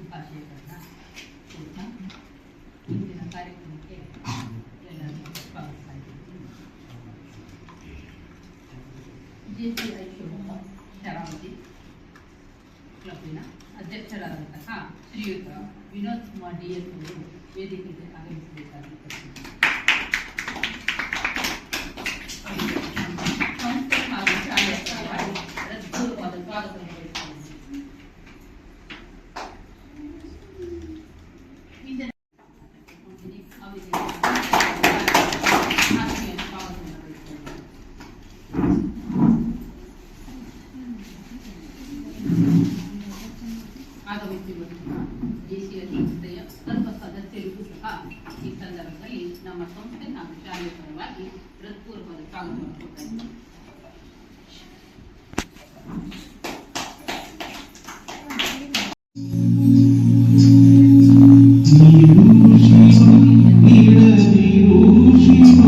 ಶುಭಾಶಯಗಳನ್ನ ಕೊಡ್ತಾ ಇಂದಿನ ಕಾರ್ಯಕ್ರಮಕ್ಕೆ ಎಲ್ಲರಿಗೂ ಸ್ವಾಗತ ಜೆ ಸಿ ಐ ಶರಾವತಿ ಕ್ಲಬ್ಬಿನ ಅಧ್ಯಕ್ಷರಾದಂತಹ ಶ್ರೀಯುತ ವಿನೋದ್ ಕುಮಾರ್ ಡಿ ಎಸ್ ಅವರು ವೇದಿಕೆಗೆ ಆಗಮಿಸಬೇಕಾಗಿ ಆಗಮಿಸಿರುವಂತಹ ದೇಶೀಯ ಸಂಸ್ಥೆಯ ಸರ್ವ ಸದಸ್ಯರಿಗೂ ಸಹ ಈ ಸಂದರ್ಭದಲ್ಲಿ ನಮ್ಮ ಸಂಸ್ಥೆ ಹಾಗೂ ಶಾಲೆಯ ಪರವಾಗಿ ಹೃತ್ಪೂರ್ವಕವಾದ ಸ್ವಾಗತವನ್ನು ಕೊಡ್ತಾ ಇದ್ದೇನೆ. ನೀರು ಶಿವ ನೀಡದಿರು ಶಿವ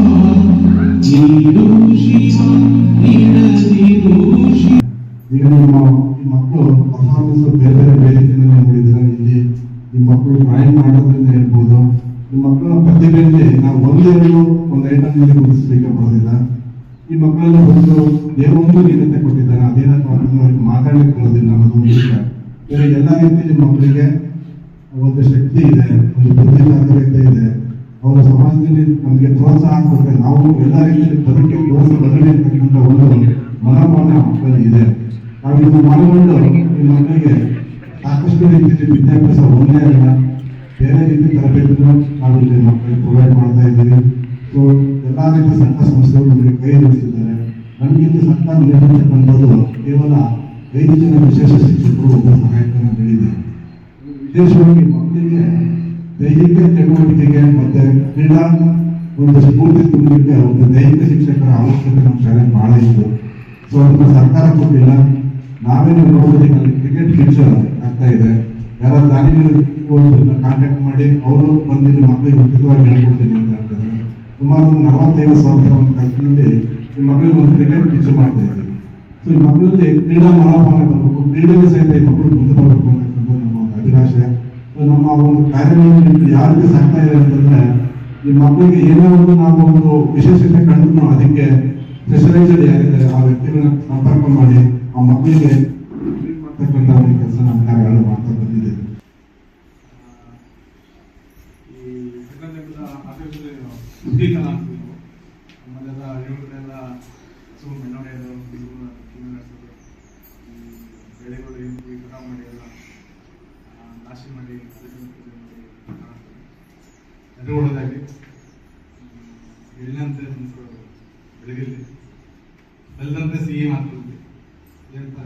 ನೀರು ಶಿವ ನೀಡದಿರು ಶಿವ ಈಗ ನಿಮ್ಮ ಈ ಮಕ್ಕಳು ಪರ್ಫಾರ್ಮೆನ್ಸ್ ಬೇರೆ ಬೇರೆ ವೇದಿಕೆಯಲ್ಲಿ ನೋಡಿದ್ರೆ ಇಲ್ಲಿ ನಿಮ್ಮ ಮಕ್ಕಳು ಡ್ರಾಯಿಂಗ್ ಮಾಡೋದ್ರಿಂದ ಹೇಳ್ಬೋದು. ನಿಮ್ಮ ಮಕ್ಕಳ ಪ್ರತಿಭೆಯಲ್ಲಿ ನಾವು ಒಂದೆರಡು ಒಂದು ಐಟಮ್ ಮೇಲೆ ಗುರುತಿಸ್ಲಿಕ್ಕೆ ಬರೋದಿಲ್ಲ. ಈ ಮಕ್ಕಳೆಲ್ಲ ಒಂದು ಏನೊಂದು ನೀನತೆ ಕೊಟ್ಟಿದ್ದಾರೆ. ಅದೇನಂತ ಅವ್ರಿಗೆ ಮಾತಾಡಲಿಕ್ಕೆ ಬರೋದಿಲ್ಲ ಅನ್ನೋದು ಬೇರೆ ಎಲ್ಲ ರೀತಿ ನಿಮ್ಮ ಮಕ್ಕಳಿಗೆ ಒಂದು ಶಕ್ತಿ ಇದೆ, ಒಂದು ಬುದ್ಧಿಮಾಂದ್ಯತೆ ಇದೆ. ಅವರ ಸಮಾಜದಲ್ಲಿ ನಮಗೆ ಪ್ರೋತ್ಸಾಹ ಕೊಟ್ಟರೆ ನಾವು ಎಲ್ಲ ರೀತಿಯಲ್ಲಿ ಬದುಕಿ ಪ್ರೋತ್ಸಾಹ ಬದಲಿ ಅಂತಕ್ಕಂಥ ಒಂದು ಮನೋಭಾವನೆ ಮಕ್ಕಳಲ್ಲಿ ಇದೆ. ನಾವು ಮಾಡಿಕೊಂಡು ಈ ಮಕ್ಕಳಿಗೆ ಸಾಕಷ್ಟು ರೀತಿಯಲ್ಲಿ ವಿದ್ಯಾಭ್ಯಾಸ ಒಂದೇ ಅಲ್ಲ, ಬೇರೆ ರೀತಿ ತರಬೇತಿಯನ್ನು ನಾವು ಮಕ್ಕಳಿಗೆ ಪ್ರೊವೈಡ್ ಮಾಡ್ತಾ ಇದ್ದೀವಿ. ಸೊ ಎಲ್ಲ ರೀತಿಯ ಸಂಘ ಸಂಸ್ಥೆಗಳು ನಮಗೆ ಕೈ ಜೋಡಿಸಿದ್ದಾರೆ. ನಮಗೆ ಇಲ್ಲಿ ಸರ್ಕಾರ ನೀಡಿರ್ತಕ್ಕಂಥದ್ದು ಕೇವಲ ಐದು ಜನ ವಿಶೇಷ ಶಿಕ್ಷಕರು ಒಬ್ಬ ಸಹಾಯಕನ ನೀಡಿದ್ದಾರೆ ವಿಶೇಷವಾಗಿ ಮಕ್ಕಳಿಗೆ ದೈಹಿಕ ಚಟುವಟಿಕೆಗೆ ಮತ್ತೆ ಕ್ರೀಡಾ ಒಂದು ಸ್ಫೂರ್ತಿ ತುಂಬಲಿಕ್ಕೆ ಒಂದು ದೈಹಿಕ ಶಿಕ್ಷಕರ ಅವಶ್ಯಕತೆ ನಮ್ಮ ಶಾಲೆ ಬಹಳ ಇತ್ತು. ಸೊ ಅದನ್ನು ಸರ್ಕಾರ ಕೊಟ್ಟಿಲ್ಲ. ನಾವೇನು ನೀವು ನೋಡೋದಕ್ಕೆ ಕ್ರಿಕೆಟ್ ಟೀಚರ್ ಆಗ್ತಾ ಇದೆ ಯಾರ ದಾನಿಗಳು ಕಾಂಟ್ಯಾಕ್ಟ್ ಮಾಡಿ, ಅವರು ಬಂದು ನಿಮ್ಮ ಮಕ್ಕಳಿಗೆ ಉಚಿತವಾಗಿ ಹೇಳ್ಕೊಡ್ತೀನಿ ಅಂತ ಹೇಳ್ತಾರೆ. ಸುಮಾರು ನಲವತ್ತೈದು ಸಾವಿರ ಒಂದು ಖರ್ಚಿನಲ್ಲಿ ಈ ಮಕ್ಕಳಿಗೆ ಒಂದು ಕ್ರಿಕೆಟ್ ಟೀಚರ್ ಮಾಡ್ತಾ ಇದ್ದೀವಿ ಸೊ ಈ ಮಕ್ಕಳಲ್ಲಿ ಕ್ರೀಡಾ ಮನೋಭಾವನೆ ಬರಬೇಕು, ಕ್ರೀಡೆಗೆ ಸಹಿತ ಈ ಮಕ್ಕಳು ಮುಂದೆ ಬರಬೇಕು ಅನ್ನೋದು ನಮ್ಮ ಒಂದು ಅಭಿಲಾಷೆ. ಸೊ ನಮ್ಮ ಒಂದು ಕಾರ್ಯಗಳನ್ನು ಯಾರಿಗೆ ರೀತಿ ಸಾಕ್ತಾ ಇದೆ ಅಂತಂದ್ರೆ ಈ ಮಕ್ಕಳಿಗೆ ಏನೋ ಒಂದು ನಾವು ಒಂದು ವಿಶೇಷತೆ ಕಂಡು ಅದಕ್ಕೆ ಸ್ಪೆಷಲೈಸ್ಡ್ ಯಾರಿದ್ದಾರೆ, ಆ ವ್ಯಕ್ತಿಗಳನ್ನ ಸಂಪರ್ಕ ಮಾಡಿ ಆ ಮಕ್ಕಳಿಗೆ ನಮ್ಮಲ್ಲೆಲ್ಲ ಇವ್ರನ್ನೆಲ್ಲ ಸುಮ್ಮನೆ ಇವ್ರನ್ನ ಕಿವಿ ನಡೆಸೋದು ಈ ಬೆಳೆಗಳು ಈ ಕಟಾವು ಮಾಡಿ ಎಲ್ಲ ನಾಶ ಮಾಡಿ. ಎದುರು ಒಳ್ಳೆದಾಗಿ ಎಳ್ಳಿನಂತೆ ಮನುಷ್ಯರು ಬೆಳಗಿಲ್ಲಿ. ಬೆಲ್ಲಂತೆ ಸಿಹಿ ಮಾತುಲ್ಲಿ ಅಂತ